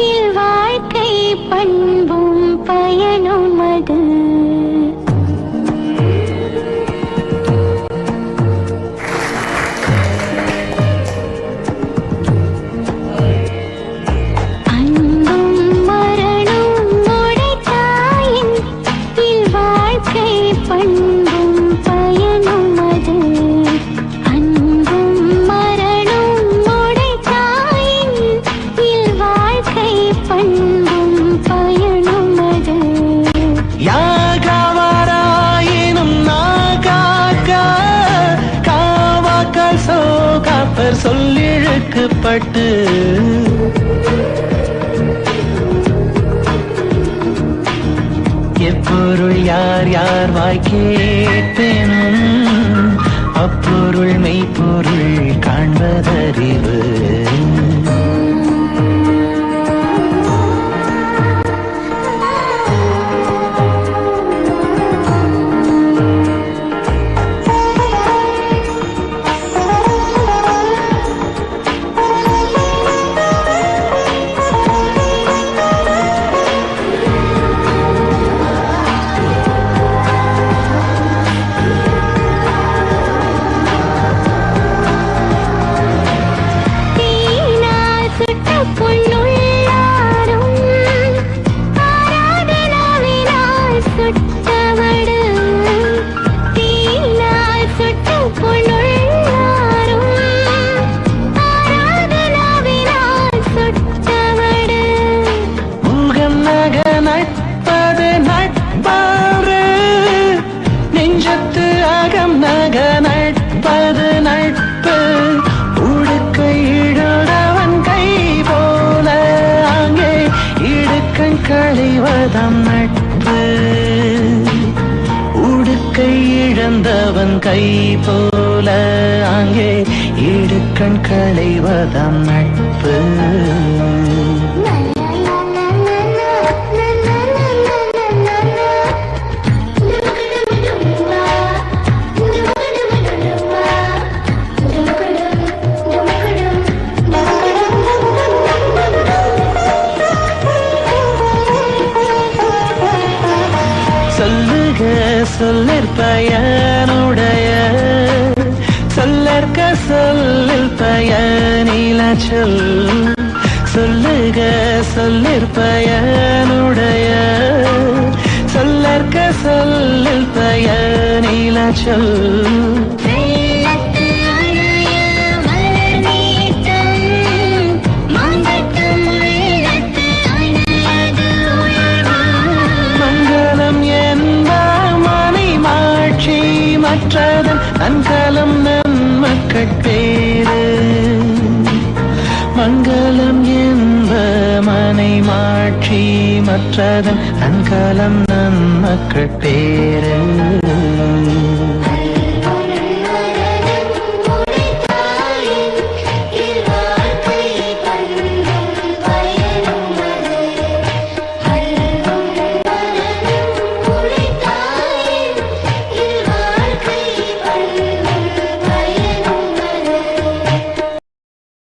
வாழ்க்கை பண்ண பலர் சொல்லிழுக்கப்பட்டு எப்பொருள் யார் யார் வாய் அப்பொருள் மெய்ப்பொருள் காண்பதறிவு. நட்பது நட்பாறு நெஞ்சத்து அகம் நக நட்பது நட்பு. உடுக்கை இழுடவன் கை போல அங்கே இடுக்கண் கழிவதம் நட்பு. உடுக்கை இழந்தவன் கை போல அங்கே இடுக்கண் களைவதம் நட்பு. சொல்லுக சொல்லிற்பயனுடைய சொல்லற்க சொல்லில் பயனில சொல் சொல்லுக சொல்லிற்பயனுடைய சொல்லற்க சொல்லில் பயனில சொல் மற்றதன் அன்கலம் நன்மக்கட்பேரு மங்களம் என்ப மனை மாற்றி மற்றதன் அன்கலம் நன்மக்கட்பேரு